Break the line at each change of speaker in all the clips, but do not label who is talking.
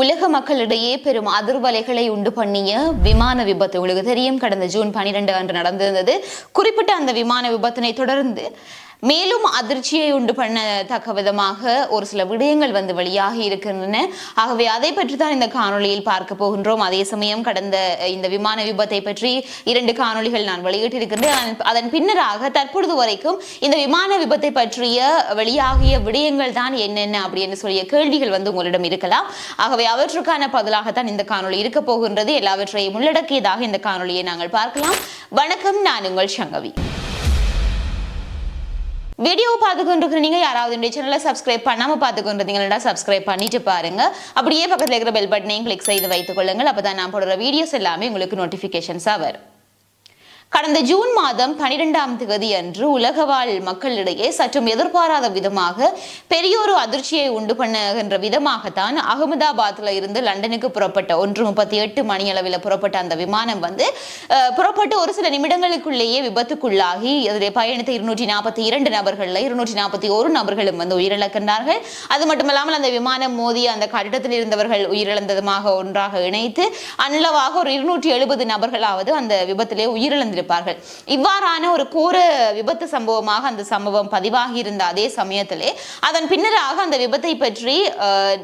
உலக மக்களிடையே பெரும் அதிர்வலைகளை உண்டு பண்ணிய விமான விபத்து. உங்களுக்கு தெரியும் கடந்த ஜூன் பனிரெண்டு அன்று நடந்திருந்தது. குறிப்பிட்ட அந்த விமான விபத்தினை தொடர்ந்து மேலும் அதிர்ச்சியை உண்டு பண்ணத்தக்க விதமாக ஒரு சில விடயங்கள் வந்து வெளியாகி இருக்கின்றன. ஆகவே அதை பற்றி தான் இந்த காணொளியில் பார்க்க போகின்றோம். அதே சமயம் கடந்த இந்த விமான விபத்தை பற்றி இரண்டு காணொளிகள் நான் வெளியிட்டிருக்கின்றேன். அதன்- பின்னராக தற்பொழுது வரைக்கும் இந்த விமான விபத்தை பற்றிய வெளியாகிய விடயங்கள் தான் என்னென்ன அப்படின்னு சொல்லிய கேள்விகள் வந்து உங்களிடம் இருக்கலாம். ஆகவே அவற்றுக்கான பதிலாகத்தான் இந்த காணொளி இருக்க போகின்றது. எல்லாவற்றையும் உள்ளடக்கியதாக இந்த காணொலியை நாங்கள் பார்க்கலாம். வணக்கம் நான் உங்கள் சங்கவி. வீடியோ பார்த்துக்கொண்டிருக்கிற நீங்கள் நீங்க யாராவது இந்த சேனலை சப்ஸ்கிரைப் பண்ணாம பார்த்துக்கொண்டிருந்தீங்கன்னா சப்ஸ்கிரைப் பண்ணிட்டு பாருங்க. அப்படியே பக்கத்துல இருக்கிற பெல் பட்டனையும் கிளிக் செய்து வைத்துக் கொள்ளுங்கள். அப்பதான் நான் போடுற வீடியோஸ் எல்லாமே உங்களுக்கு நோட்டிஃபிகேஷன்ஸாக வரும். கடந்த ஜூன் மாதம் பனிரெண்டாம் தேதி அன்று உலக வாழ் மக்களிடையே சற்றும் எதிர்பாராத விதமாக பெரியொரு அதிர்ச்சியை உண்டு பண்ணுகின்ற விதமாகத்தான் அகமதாபாத்ல இருந்து லண்டனுக்கு புறப்பட்ட ஒன்று முப்பத்தி எட்டு மணி அளவில் புறப்பட்ட அந்த விமானம் வந்து புறப்பட்டு ஒரு சில நிமிடங்களுக்குள்ளேயே விபத்துக்குள்ளாகி அதில் பயணித்த இருநூற்றி நாற்பத்தி இரண்டு நபர்களில் இருநூற்றி நாற்பத்தி ஒரு நபர்களும் வந்து உயிரிழக்கின்றார்கள். அது மட்டுமல்லாமல் அந்த விமானம் மோதி அந்த கட்டிடத்தில் இருந்தவர்கள் உயிரிழந்ததுமாக ஒன்றாக இணைத்து அன்னளவாக ஒரு இருநூற்றி எழுபது நபர்களாவது அந்த விபத்திலே உயிரிழந்திருப்பார்கள் இவ்வாறான ஒரு கோர விபத்து சம்பவமாக அந்த சம்பவம் பதிவாகி இருந்த அதே சமயத்திலே அதன் பின்னராக அந்த விபத்தை பற்றி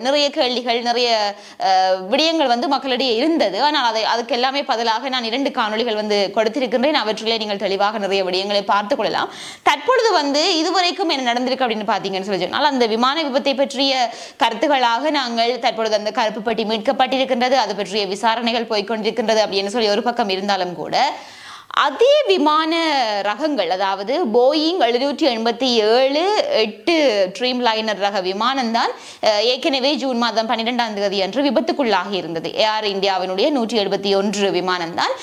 நிறைய கேள்விகள் நிறைய விடயங்கள் வந்து மக்களிடையே இருந்தது. ஆனால் அதை அதுக்கு எல்லாமே பதிலாக நான் இரண்டு காணொளிகள் வந்து கொடுத்திருக்கின்றேன். அவற்றிலே நீங்கள் தெளிவாக நிறைய விடயங்களை பார்த்துக் கொள்ளலாம். தற்பொழுது வந்து இதுவரைக்கும் என்ன நடந்திருக்கு அப்படின்னு பார்த்தீங்கன்னு சொல்லி சொன்னால் அந்த விமான விபத்தை பற்றிய கருத்துக்களாக நாங்கள் தற்பொழுது அந்த கருப்பு பெட்டி மீட்கப்பட்டிருக்கின்றது. அது பற்றிய விசாரணைகள் போய்க்கொண்டிருக்கின்றது அப்படின்னு சொல்லி ஒரு பக்கம் இருந்தாலும் கூட அதே விமான ரகங்கள் அதாவது போயிங் எழுநூற்றி எண்பத்தி ஏழு எட்டு ட்ரீம் லைனர் ரக விமானம் தான் ஏற்கனவே ஜூன் மாதம் பன்னிரெண்டாம் தேதி அன்று விபத்துக்குள்ளாகி இருந்தது. ஏர் இந்தியாவினுடைய நூற்றி எழுபத்தி ஒன்று விமானம் தான்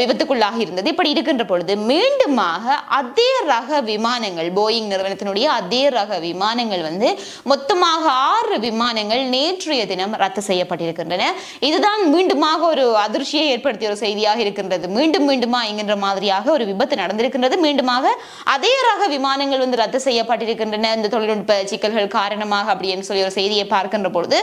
விபத்துக்குள்ளாகி இருந்தது. இப்படி இருக்கின்ற பொழுது மீண்டுமாக அதே ரக விமானங்கள் போயிங் நிறுவனத்தினுடைய அதே ரக விமானங்கள் வந்து மொத்தமாக ஆறு விமானங்கள் நேற்றைய தினம் ரத்து செய்யப்பட்டிருக்கின்றன. இதுதான் மீண்டுமாக ஒரு அதிர்ச்சியை ஏற்படுத்திய ஒரு செய்தியாக இருக்கின்றது. மீண்டும் மீண்டுமா என்கின்ற மாதிரியாக ஒரு விபத்து நடந்திருக்கின்றது. மீண்டுமாக அதே ரக விமானங்கள் வந்து ரத்து செய்யப்பட்டிருக்கின்றன. இந்த தொழில்நுட்ப சிக்கல்கள் காரணமாக அப்படின்னு சொல்லி ஒரு செய்தியை பார்க்கின்ற பொழுது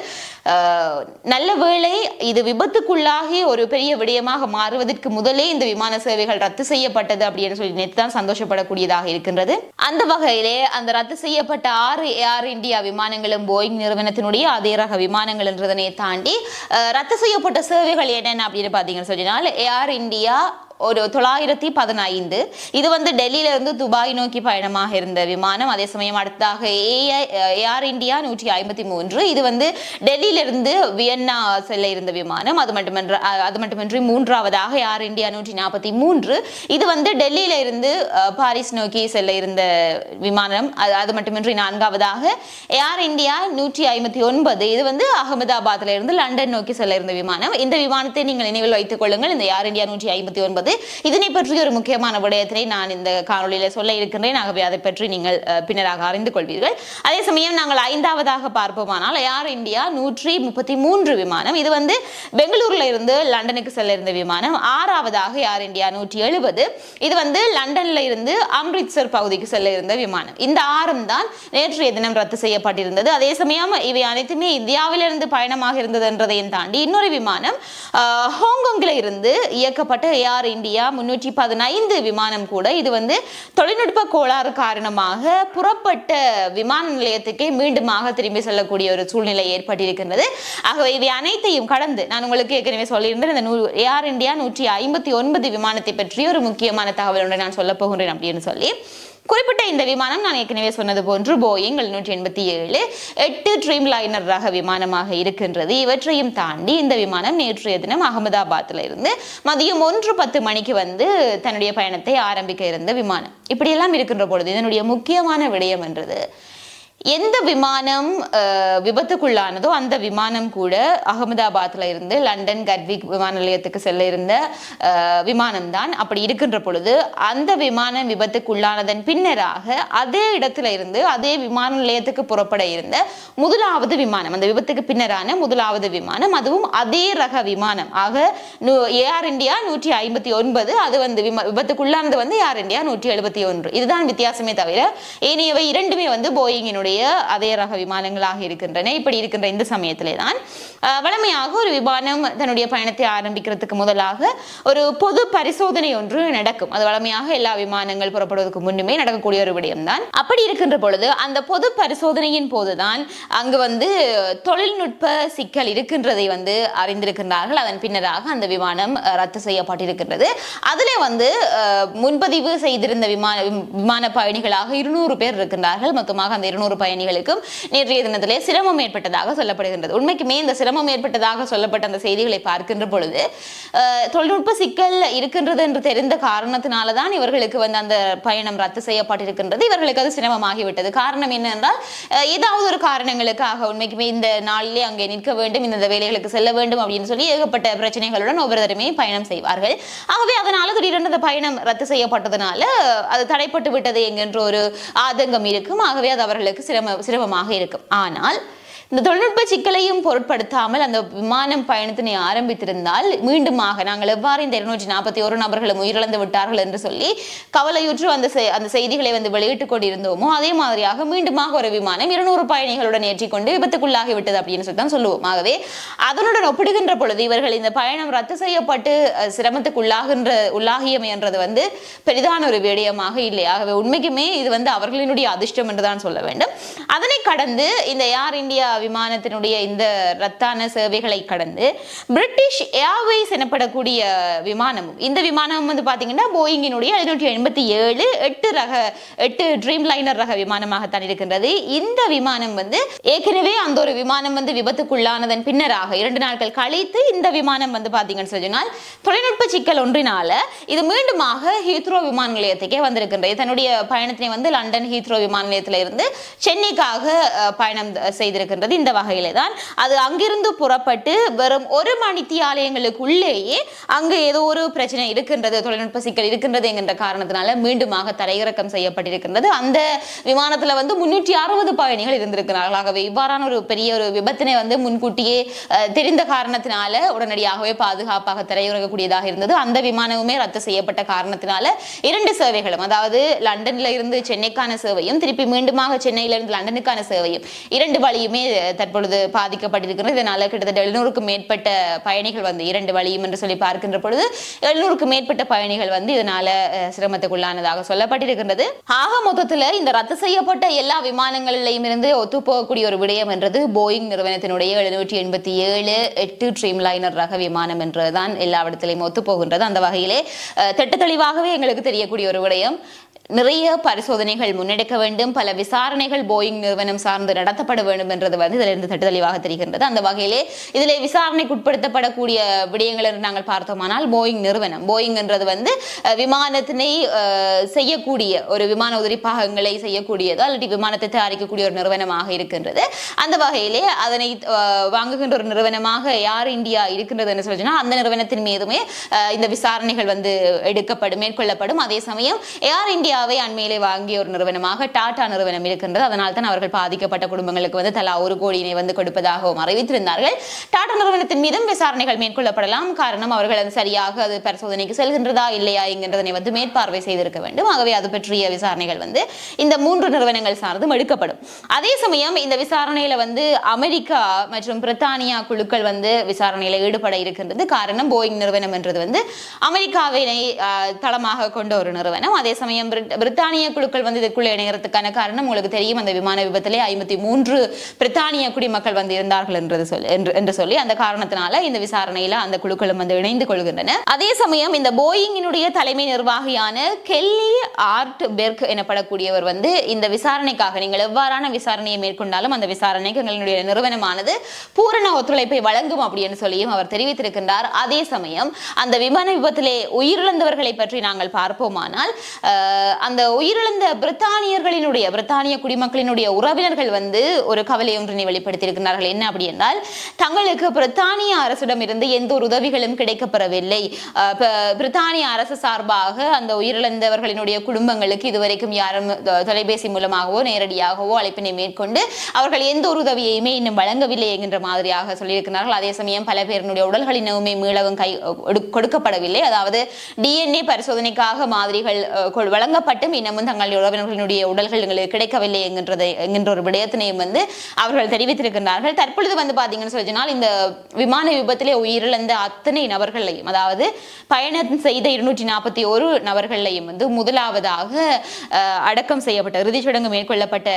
நல்ல வேளை இது விபத்துக்குள்ளாகி ஒரு பெரிய விடயமாக மாறுவதற்கு முதலே இந்த விமான சேவைகள் ரத்து செய்யப்பட்டது அப்படின்னு சொல்லி நேற்று தான் சந்தோஷப்படக்கூடியதாக இருக்கின்றது. அந்த வகையிலே அந்த ரத்து செய்யப்பட்ட ஆறு ஏர் இந்தியா விமானங்களும் போயிங் நிறுவனத்தினுடைய அதே ரக விமானங்கள் என்றதனை தாண்டி ரத்து செய்யப்பட்ட சேவைகள் என்னென்ன அப்படின்னு பார்த்தீங்கன்னு சொன்னால் ஏர் இந்தியா ஒரு தொள்ளாயிரத்தி பதினைந்து. இது வந்து டெல்லியில இருந்து துபாய் நோக்கி பயணமாக இருந்த விமானம். அதே சமயம் அடுத்ததாக ஏஐ ஏர் இந்தியா நூற்றி ஐம்பத்தி மூன்று. இது வந்து டெல்லியிலிருந்து வியன்னா செல்ல இருந்த விமானம். அது மட்டுமன்ற அது மட்டுமின்றி மூன்றாவதாக ஏர் இந்தியா நூற்றி நாற்பத்தி மூன்று. இது வந்து டெல்லியில இருந்து பாரிஸ் நோக்கி செல்ல இருந்த விமானம். அது அது மட்டுமின்றி நான்காவதாக ஏர் இந்தியா நூற்றி ஐம்பத்தி ஒன்பது. இது வந்து அகமதாபாத்ல இருந்து லண்டன் நோக்கி செல்ல இருந்த விமானம். இந்த விமானத்தை நீங்கள் நினைவில் வைத்துக் கொள்ளுங்கள். இந்த ஏர் இந்தியா நூற்றி ஐம்பத்தி ஒன்பது இதனை பற்றி ஒரு முக்கியமான விடயத்தினை நான் இந்த காணொலியில் சொல்ல இருக்கின்றேன். ஆகவே அதை பற்றி நீங்கள் பின்னராக அறிந்து கொள்வீர்கள். அதே சமயம் நாங்கள் ஐந்தாவதாக பார்ப்போமானால் ஏர் இந்தியா நூற்றி முப்பத்தி மூன்று விமானம். இது வந்து பெங்களூர்ல இருந்து லண்டனுக்கு செல்ல இருந்த விமானம். ஆறாவதாக ஏர் இந்தியா நூற்றி எழுபது இது வந்து லண்டன்ல இருந்து அம்ரித்சர் பகுதிக்கு செல்ல இருந்த விமானம். இந்த ஆறும் தான் நேற்றைய தினம் ரத்து செய்யப்பட்டிருந்தது. அதே சமயம் இவை அனைத்துமே இந்தியாவிலிருந்து பயணமாக இருந்தது என்றதையும் தாண்டி இன்னொரு விமானம் ஹாங்காங்கில் இருந்து இயக்கப்பட்ட ஏர் இந்தியா இந்தியா முன்னூற்றி பதினைந்து விமானம் கூட இது வந்து தொழில்நுட்ப கோளாறு காரணமாக புறப்பட்ட விமான நிலையத்துக்கே மீண்டுமாக திரும்பி செல்லக்கூடிய ஒரு சூழ்நிலை ஏற்பட்டிருக்கின்றது. ஆகவே இவை அனைத்தையும் கடந்து நான் உங்களுக்கு ஏற்கனவே சொல்லியிருந்தேன் இந்த நூ ஏர் இந்தியா நூற்றி ஐம்பத்தி ஒன்பது விமானத்தை பற்றி ஒரு முக்கியமான தகவல் ஒன்றை நான் சொல்ல போகின்றேன் அப்படின்னு சொல்லி. குறிப்பிட்ட இந்த விமானம் நான் ஏற்கனவே சொன்னது போன்று போயிங் எழுநூற்றி எண்பத்தி ஏழு எட்டு ட்ரீம் லைனர் ரக விமானமாக இருக்கின்றது. இவற்றையும் தாண்டி இந்த விமானம் நேற்றைய தினம் அகமதாபாத்தில் இருந்து மதியம் ஒன்று பத்து மணிக்கு வந்து தன்னுடைய பயணத்தை ஆரம்பிக்க இருந்த விமானம். இப்படியெல்லாம் இருக்கின்ற பொழுது இதனுடைய முக்கியமான விடயம் என்றது எந்த விமானம் விபத்துக்குள்ளானதோ அந்த விமானம் கூட அகமதாபாத்தில் இருந்து லண்டன் கட்விக் விமான நிலையத்துக்கு செல்ல இருந்த விமானம் தான் அப்படி இருக்கின்ற பொழுது அந்த விமானம் விபத்துக்குள்ளானதன் பின்னராக அதே இடத்துல இருந்து அதே விமான நிலையத்துக்கு புறப்பட இருந்த முதலாவது விமானம் அந்த விபத்துக்கு பின்னரான முதலாவது விமானம் அதுவும் அதே ரக விமானம். ஆக ஏஆர் இந்தியா நூற்றி ஐம்பத்தி ஒன்பது அது வந்து விமா விபத்துக்குள்ளானது வந்து ஏஆர் இந்தியா நூற்றி எழுபத்தி ஒன்று. இதுதான் வித்தியாசமே தவிர ஏனையவை இரண்டுமே வந்து போயிங்கினுடைய இந்தியாவினுடைய அதே ரக விமானங்களாக இருக்கின்றன. இப்படி இருக்கின்ற இந்த சமயத்திலே தான் வழமையாக ஒரு விமானம் தன்னுடைய பயணத்தை ஆரம்பிக்கிறதுக்கு முதலாக ஒரு பொது பரிசோதனை ஒன்று நடக்கும். அது வழமையாக எல்லா விமானங்கள் புறப்படுவதற்கு முன்னுமே நடக்கக்கூடிய ஒரு விடயம்தான். அப்படி இருக்கின்ற பொழுது அந்த பொது பரிசோதனையின் போதுதான் அங்கு வந்து தொழில்நுட்ப சிக்கல் இருக்கின்றதை வந்து அறிந்திருக்கின்றார்கள். அதன் பின்னராக அந்த விமானம் ரத்து செய்யப்பட்டிருக்கின்றது. அதிலே வந்து முன்பதிவு செய்திருந்த விமான விமான பயணிகளாக இருநூறு பேர் இருக்கின்றார்கள். மொத்தமாக அந்த இருநூறு பயணிகளுக்கும் நேற்றைய தினத்திலே சிரமம் ஏற்பட்டதாக சொல்லப்படுகின்றது. உண்மைக்குமே இந்த சிரமம் ஏற்பட்டதாக சொல்லப்பட்ட அந்த செய்திகளை பார்க்கின்ற பொழுது தொழில்நுட்ப சிக்கல் இருக்கின்றது என்று தெரிந்த காரணத்தினால தான் இவர்களுக்கு வந்து அந்த பயணம் ரத்து செய்யப்பட்டிருக்கின்றது. இவர்களுக்கு அது சிரமமாகிவிட்டது. காரணம் என்னென்றால் அஹ், ஏதாவது ஒரு காரணங்களுக்காக உண்மைக்குமே இந்த நாளிலே அங்கே நிற்க வேண்டும் இந்த வேலைகளுக்கு செல்ல வேண்டும் அப்படின்னு சொல்லி ஏகப்பட்ட பிரச்சனைகளுடன் ஒவ்வொருத்தருமே பயணம் செய்வார்கள். ஆகவே அதனால திடீரென்று அந்த பயணம் ரத்து செய்யப்பட்டதுனால அது தடைப்பட்டு விட்டது என்கின்ற ஒரு ஆதங்கம் இருக்கும். ஆகவே அது அவர்களுக்கு சிரம சிரமமாக இருக்கும். ஆனால் இந்த தொழில்நுட்ப சிக்கலையும் பொருட்படுத்தாமல் அந்த விமானம் பயணத்தினை ஆரம்பித்திருந்தால் மீண்டுமாக நாங்கள் எவ்வாறு இந்த இருநூற்றி நாற்பத்தி ஒரு நபர்களும் உயிரிழந்து விட்டார்கள் என்று சொல்லி கவலையுற்று அந்த செ- அந்த செய்திகளை வந்து வெளியிட்டுக் கொண்டிருந்தோமோ அதே மாதிரியாக மீண்டுமாக ஒரு விமானம் இருநூறு பயணிகளுடன் ஏற்றிக்கொண்டு விபத்துக்குள்ளாகி விட்டது அப்படின்னு சொல்லி தான் சொல்லுவோம். ஆகவே அதனுடன் ஒப்பிடுகின்ற பொழுது இவர்கள் இந்த பயணம் ரத்து செய்யப்பட்டு சிரமத்துக்கு உள்ளாகின்ற உள்ளாகியமை என்றது வந்து பெரிதான ஒரு விடயமாக இல்லை. ஆகவே உண்மைக்குமே இது வந்து அவர்களினுடைய அதிர்ஷ்டம் என்று தான் சொல்ல வேண்டும். அதனை கடந்து இந்த ஏர் இந்தியா விமானத்தினுடைய இந்த ரத்தான சேவைகளை கடந்து பிரிட்டிஷ் ஏர்வேஸ் எனப்படக்கூடிய விமானமும் இந்த விமானம் வந்து பார்த்தீங்கன்னா போயிங்கினுடைய எழுநூற்றி எண்பத்தி ஏழு எட்டு ரக எட்டு ட்ரீம் லைனர் ரக விமானமாகத்தான் இருக்கின்றது. இந்த விமானம் வந்து ஏற்கனவே அந்த ஒரு விமானம் வந்து விபத்துக்குள்ளானதன் பின்னராக இரண்டு நாட்கள் கழித்து இந்த விமானம் வந்து பார்த்தீங்கன்னு சொன்னால் தொழில்நுட்ப சிக்கல் ஒன்றினால இது மீண்டுமாக ஹீத்ரோ விமான நிலையத்துக்கே வந்திருக்கின்றது. தன்னுடைய பயணத்தினை வந்து லண்டன் ஹீத்ரோ விமான நிலையத்தில் இருந்து சென்னைக்காக பயணம் செய்திருக்கின்றது. இந்த வகையிலே தான் அது அங்கிருந்து புறப்பட்டு வெறும் ஒரு மணித்தியாலயங்களுக்குள்ளேயே அங்கு ஏதோ ஒரு பிரச்சனை இருக்கின்றது தொழில்நுட்ப சிக்கல் இருக்கின்றது என்கின்ற காரணத்தினால மீண்டுமாக தரையிறக்கம் செய்யப்பட்டிருக்கின்றது. அந்த விமானத்தில் வந்து முன்னூற்றி அறுபது பயணிகள் இருந்திருக்கிறார்கள். ஆகவே இவ்வாறான ஒரு பெரிய ஒரு விபத்தினை வந்து முன்கூட்டியே தெரிந்த காரணத்தினால உடனடியாகவே பாதுகாப்பாக திரையுறக்கக்கூடியதாக இருந்தது. அந்த விமானமுமே ரத்து செய்யப்பட்ட காரணத்தினால இரண்டு சேவைகளும் அதாவது லண்டன்ல இருந்து சென்னைக்கான சேவையும் திருப்பி மீண்டுமாக சென்னையில இருந்து லண்டனுக்கான சேவையும் இரண்டு வழியுமே தற்பொழுது பாதிக்கப்பட்டிருக்கிறது. இதனால கிட்டத்தட்ட எழுநூறுக்கும் மேற்பட்ட பயணிகள் வந்து இரண்டு வழியும் என்று சொல்லி பார்க்கின்ற பொழுது எழுநூறுக்கும் மேற்பட்ட பயணிகள் வந்து இதனால சிரமத்துக்குள்ளானதாக சொல்லப்பட்டிருக்கின்றது. ஆக மொத்தத்துல இந்த ரத்து செய்யப்பட்ட எல்லா விமானங்களிலையும் இருந்து ஒத்துப்போகக்கூடிய ஒரு விடயம் என்றது போயிங் நிறுவனத்தினுடைய எழுநூற்றி எண்பத்தி ஏழு எட்டு ட்ரீம் லைனர் ரக விமானம் என்றுதான் எல்லா இடத்திலையும் ஒத்துப்போகின்றது. அந்த வகையிலே திட்ட தெளிவாகவே எங்களுக்கு தெரியக்கூடிய ஒரு விடயம். நிறைய பரிசோதனைகள் முன்னெடுக்க வேண்டும். பல விசாரணைகள் போயிங் நிறுவனம் சார்ந்து நடத்தப்பட வேண்டும் என்றது வந்து இதிலிருந்து தட்டுதெளிவாக தெரிகின்றது. அந்த வகையிலே இதில் விசாரணைக்கு உட்படுத்தப்படக்கூடிய விடயங்கள் என்று நாங்கள் பார்த்தோமானால் போயிங் நிறுவனம் போயிங் என்றது வந்து விமானத்தினை செய்யக்கூடிய ஒரு விமான உதிரி பாகங்களை செய்யக்கூடியதோ அல்லது விமானத்தை தயாரிக்கக்கூடிய ஒரு நிறுவனமாக இருக்கின்றது. அந்த வகையிலே அதனை வாங்குகின்ற ஒரு நிறுவனமாக யார் இந்தியா இருக்கின்றது என்று சொல்லிச்சுன்னா அந்த நிறுவனத்தின் மீதுமே இந்த விசாரணைகள் வந்து எடுக்கப்படும் மேற்கொள்ளப்படும். அதே சமயம் ஏர் இந்தியாவை அண்மையிலே வாங்கிய ஒரு நிறுவனமாக டாடா நிறுவனம் இருக்கின்றது. அதனால் தான் அவர்கள் பாதிக்கப்பட்ட குடும்பங்களுக்கு வந்து தலா ஒரு கோடியினை வந்து கொடுப்பதாகவும் அறிவித்திருந்தார்கள். டாடா நிறுவனத்தின் மீதும் விசாரணைகள் மேற்கொள்ளப்படலாம். காரணம் அவர்கள் அது சரியாக அது பரிசோதனைக்கு செல்கின்றதா இல்லையா என்கின்றதனை வந்து மேற்பார்வை செய்திருக்க வேண்டும். ஆகவே அது பற்றிய விசாரணைகள் வந்து இந்த மூன்று நிறுவனங்கள் சார்ந்தும் எடுக்கப்படும். அதே சமயம் இந்த விசாரணையில வந்து அமெரிக்கா மற்றும் பிரித்தானியா குழுக்கள் வந்து விசாரணையில ஈடுபட இருக்கின்றது. காரணம் போயிங் நிறுவனம் என்றது வந்து அமெரிக்காவினை தளமாக கொண்ட ஒரு நிறுவனம். அதே சமயம் பிரித்தானிய குழுக்கள் வந்து இதற்குள்ள இணைகிறதுக்கான காரணம் உங்களுக்கு தெரியும். அந்த விமான விபத்திலே ஐம்பத்தி மூன்று பிரித்தானிய குடிமக்கள் வந்து இருந்தார்கள் என்றது சொல்லி என்று- என்று சொல்லி அந்த காரணத்தினால இந்த விசாரணையில அந்த குழுக்களும் வந்து இணைந்து கொள்கின்றன. அதே சமயம் இந்த போயிங்கினுடைய தலைமை நிர்வாகியான கெல்லி ஆர்ட் பெர்க் எனப்படக்கூடியவர் வந்து இந்த விசாரணைக்காக நீங்கள் எவ்வாறான விசாரணையை மேற்கொண்டாலும் அந்த விசாரணைக்கு எங்களுடைய நிறுவனமானது பூரண ஒத்துழைப்பை வழங்கும் அப்படின்னு சொல்லியும் அவர் தெரிவித்திருக்கின்றார். அதே சமயம் அந்த விமான விபத்திலே உயிரிழந்தவர்களை பற்றி நாங்கள் பார்ப்போமானால் அந்த உயிரிழந்த பிரித்தானியர்களினுடைய பிரித்தானிய குடிமக்களினுடைய உறவினர்கள் வந்து ஒரு கவலை ஒன்றினை வெளிப்படுத்தியிருக்கிறார்கள். என்ன அப்படி என்றால் தங்களுக்கு பிரித்தானிய அரசிடம் இருந்து எந்த ஒரு உதவிகளும் கிடைக்கப்பெறவில்லை. பிரித்தானிய அரசு சார்பாக அந்த உயிரிழந்தவர்களினுடைய குடும்பங்களுக்கு இதுவரைக்கும் யாரும் தொலைபேசி மூலமாகவோ நேரடியாகவோ அழைப்பினை மேற்கொண்டு அவர்கள் எந்த ஒரு உதவியையுமே இன்னும் வழங்கவில்லை என்கின்ற மாதிரியாக சொல்லியிருக்கிறார்கள். அதே சமயம் பல பேரினுடைய உடல்கள் இன்னுமே மீளவும் கை கொடுக்கப்படவில்லை. அதாவது டிஎன்ஏ பரிசோதனைக்காக மாதிரிகள் வழங்க கொ- இன்னமும் தங்கள் உறவினர்களுடைய உடல்கள் எங்களுக்கு கிடைக்கவில்லை என்கின்றது என்கின்ற ஒரு விடயத்தினையும் வந்து அவர்கள் தெரிவித்திருக்கின்றார்கள். தற்பொழுது வந்து பாத்தீங்கன்னு சொல்லி சொன்னால் இந்த விமான விபத்திலே உயிரிழந்த அத்தனை நபர்களையும் அதாவது பயணம் செய்த இருநூற்றி நாற்பத்தி ஒரு நபர்களையும் வந்து முதலாவதாக அடக்கம் செய்யப்பட்ட இறுதிச் சடங்கு மேற்கொள்ளப்பட்ட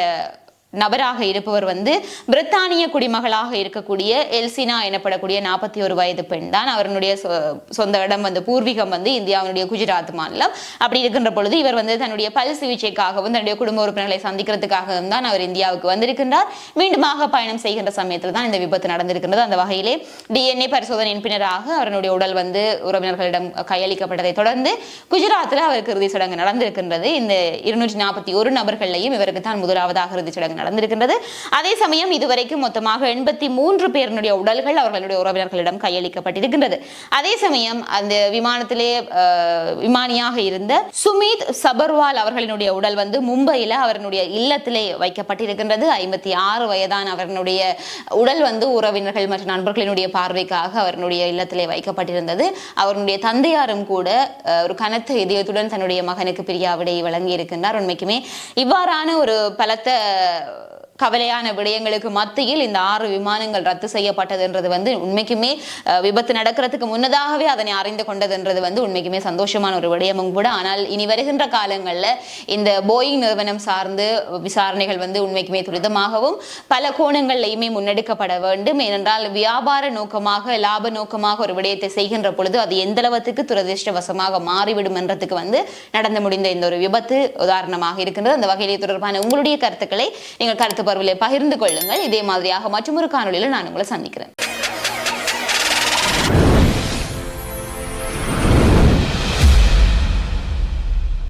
நபராக இருப்பவர் வந்து பிரித்தானிய குடிமகளாக இருக்கக்கூடிய எல்சினா எனப்படக்கூடிய நாற்பத்தி ஒரு வயது பெண் தான். அவருடைய சொ- சொந்த இடம் வந்து பூர்வீகம் வந்து இந்தியாவினுடைய குஜராத் மாநிலம். அப்படி இருக்கின்ற பொழுது இவர் வந்து தன்னுடைய பல் சிகிச்சைக்காகவும் தன்னுடைய குடும்ப உறுப்பினர்களை சந்திக்கிறதுக்காகவும் தான் அவர் இந்தியாவுக்கு வந்திருக்கின்றார். மீண்டுமாக பயணம் செய்கின்ற சமயத்தில் தான் இந்த விபத்து நடந்திருக்கின்றது. அந்த வகையிலே டிஎன்ஏ பரிசோதனையின் பின்னராக அவருடைய உடல் வந்து உறவினர்களிடம் கையளிக்கப்பட்டதை தொடர்ந்து குஜராத்தில் அவருக்கு இறுதி சடங்கு நடந்திருக்கின்றது. இந்த இருநூற்றி நாற்பத்தி ஒரு நபர்களையும் இவருக்கு தான் முதலாவதாக இறுதி சடங்கு நடந்திருக்கின்றது. அதே சமயம் இதுவரைக்கும் மொத்தமாக எண்பத்தி மூன்று பேருடைய உடல்கள் அவர்களுடைய உறவினர்களிடம் கையளிக்கப்பட்டிருக்கின்றது. அதே சமயம் அந்த விமானத்திலே விமானியாக இருந்த சுமித் சபர்வால் அவர்களினுடைய உடல் வந்து மும்பையில் அவர்களுடைய இல்லத்திலே வைக்கப்பட்டிருக்கின்றது. ஐம்பத்தி ஆறு வயதான அவர்களுடைய உடல் வந்து உறவினர்கள் மற்றும் நண்பர்களினுடைய பார்வைக்காக அவர்களுடைய இல்லத்திலே வைக்கப்பட்டிருந்தது. அவருடைய தந்தையாரும் கூட ஒரு கனத்த இதயத்துடன் தன்னுடைய மகனுக்கு பிரியாவிடை வழங்கி இருக்கின்றார் உண்மைக்குமே இவ்வாறான ஒரு பலத்த கவலையான விடயங்களுக்கு மத்தியில் இந்த ஆறு விமானங்கள் ரத்து செய்யப்பட்டதுன்றது வந்து உண்மைக்குமே விபத்து நடக்கிறதுக்கு முன்னதாகவே அதனை அறிந்து கொண்டதுன்றது வந்து உண்மைக்குமே சந்தோஷமான ஒரு விடயமும் கூட. ஆனால் இனி வருகின்ற காலங்களில் இந்த போயிங் நிறுவனம் சார்ந்து விசாரணைகள் வந்து உண்மைக்குமே துரிதமாகவும் பல கோணங்கள்லையுமே முன்னெடுக்கப்பட வேண்டும். ஏனென்றால் வியாபார நோக்கமாக லாப நோக்கமாக ஒரு விடயத்தை செய்கின்ற பொழுது அது எந்த அளவுக்கு துரதிருஷ்டவசமாக மாறிவிடும் என்றதுக்கு வந்து நடந்து முடிந்த இந்த ஒரு விபத்து உதாரணமாக இருக்கின்றது. அந்த வகையிலே தொடர்பான உங்களுடைய கருத்துக்களை நீங்கள் கருத்து பருவிலே பகிர்ந்து கொள்ளுங்கள். இதே மாதிரியாக மற்றொரு காணொளியில் நான் உங்களை சந்திக்கிறேன்.